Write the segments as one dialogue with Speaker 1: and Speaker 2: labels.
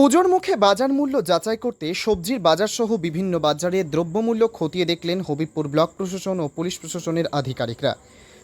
Speaker 1: পুজোর মুখে বাজার মূল্য যাচাই করতে সবজির বাজার সহ বিভিন্ন বাজারে দ্রব্যমূল্য খতিয়ে দেখলেন হবিবপুর ব্লক প্রশাসন ও পুলিশ প্রশাসনের আধিকারিকরা।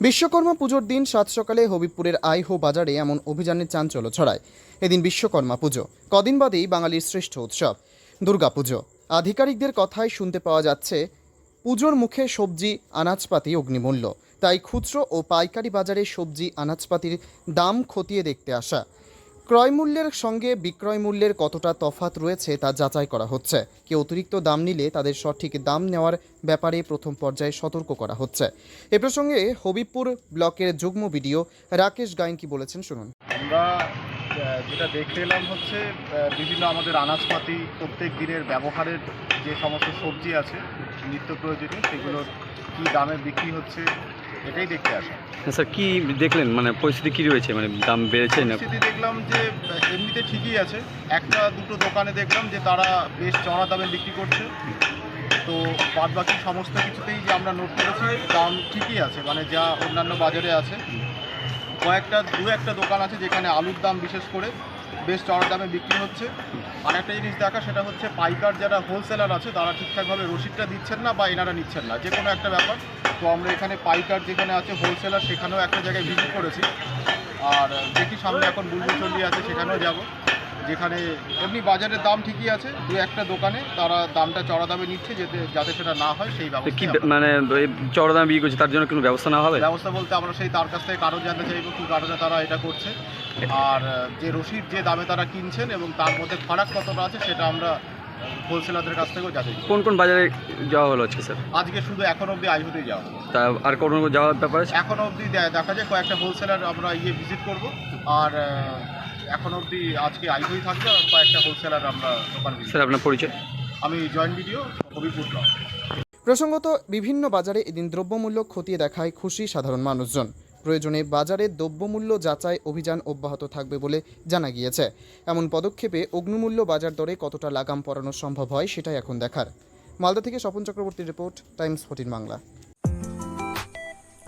Speaker 1: বিশ্বকর্মা পুজোর দিন সাত সকালে হবিবপুরের আইহো বাজারে এমন অভিযানের চাঞ্চল্য ছড়ায়। এদিন বিশ্বকর্মা পুজো, কদিন বাদেই বাঙালির শ্রেষ্ঠ উৎসব দুর্গাপুজো আধিকারিকদের কথায় শুনতে পাওয়া যাচ্ছে, পুজোর মুখে সবজি, আনাজপাতি, অগ্নিমূল্য। তাই খুচরো ও পাইকারি বাজারে সবজি, আনাজপাতির দাম খতিয়ে দেখতে আসা। ক্রয় মূল্যের সঙ্গে বিক্রয় মূল্যের কতটা তফাত রয়েছে তা যাচাই করা হচ্ছে। কে অতিরিক্ত দাম নিলে তাদের সঠিক দাম নেওয়ার ব্যাপারে প্রথম পর্যায়ে সতর্ক করা হচ্ছে। এ প্রসঙ্গে হবিবপুর ব্লকের যুগ্ম বিডিও রাকেশ গায়েন কি বলেছেন, শুনুন।
Speaker 2: আমরা যেটা দেখতে এলাম হচ্ছে বিভিন্ন আমাদের আনাজপাতি প্রত্যেক দিনের ব্যবহারের যে সমস্ত সবজি আছে নিত্য প্রয়োজনীয় সেগুলোর কী দামে বিক্রি হচ্ছে এটাই দেখতে আসা।
Speaker 3: স্যার কি দেখলেন? মানে পরিস্থিতি কী রয়েছে? মানে দাম বেড়েছে না?
Speaker 2: পরিস্থিতি দেখলাম যে এমনিতে ঠিকই আছে। একটা দুটো দোকানে দেখলাম যে তারা বেশ চড়া দামে বিক্রি করছে। তো বাদ বাকি সমস্ত কিছুতেই যে আমরা নোট করেছি দাম ঠিকই আছে। মানে যা অন্যান্য বাজারে আছে কয়েকটা, দু একটা দোকান আছে যেখানে আলুর দাম বিশেষ করে বেশ চড়া দামে বিক্রি হচ্ছে। আর একটা জিনিস দেখা, সেটা হচ্ছে পাইকার যারা হোলসেলার আছে, তারা ঠিকঠাকভাবে রসিদটা দিচ্ছেন না বা এনারা নিচ্ছেন না। যে কোনো একটা ব্যাপার। তো আমরা এখানে পাইকার যেখানে আছে হোলসেলার সেখানেও একটা জায়গায় ভিজিট করেছি। আর দেখি সামনে এখন বুলবুল চল্লি আছে, সেখানেও যাব। যেখানে এমনি বাজারের দাম ঠিকই আছে দু একটা দোকানে তারা দামটা চড়া দামে নিচ্ছে যাতে যাতে সেটা না হয় সেই
Speaker 3: তো কি
Speaker 2: ব্যবস্থা
Speaker 3: মানে এই চড়া দাম বিক্রি করছে তার জন্য কোনো ব্যবস্থা না হবে?
Speaker 2: ব্যবস্থা বলতে আমরা সেই তার কাছ থেকে কারণ জানতে চাইব কী কারণে তারা এটা করছে। আর যে রসিদ যে দামে তারা কিনছেন এবং তার মধ্যে ফারাক কতটা আছে সেটা আমরা হোলসেলারদের কাছ থেকেও যাচাই
Speaker 3: কোন কোন বাজারে যাওয়া হলো আজকে স্যার?
Speaker 2: আজকে শুধু এখন অবধি আইহুতেই যাওয়া হলো।
Speaker 3: তা আর কোনো যাওয়ার ব্যাপার
Speaker 2: এখন অবধি দেখা যায় কয়েকটা হোলসেলার আমরা ইয়ে ভিজিট করব। আর এখন অবধি আজকে আইহুই থাকবে আর কয়েকটা হোলসেলার আমরা দোকান
Speaker 3: স্যার আপনার পরিচয়?
Speaker 2: আমি জয়েন্ট ভিডিও হবিপুর
Speaker 1: প্রসঙ্গত বিভিন্ন বাজারে এদিন দ্রব্যমূল্য খতিয়ে দেখায় খুশি সাধারণ মানুষজন। প্রয়োজনে বাজারে দ্রব্যমূল্য যাচাই অভিযান অব্যাহত থাকবে বলে জানা গিয়েছে। এমন পদক্ষেপে অগ্নিমূল্য বাজার দরে কতটা লাগাম পরানো সম্ভব হয় সেটাই এখন দেখার। মালদা থেকে স্বপন চক্রবর্তীর report Times fourteen Bangla.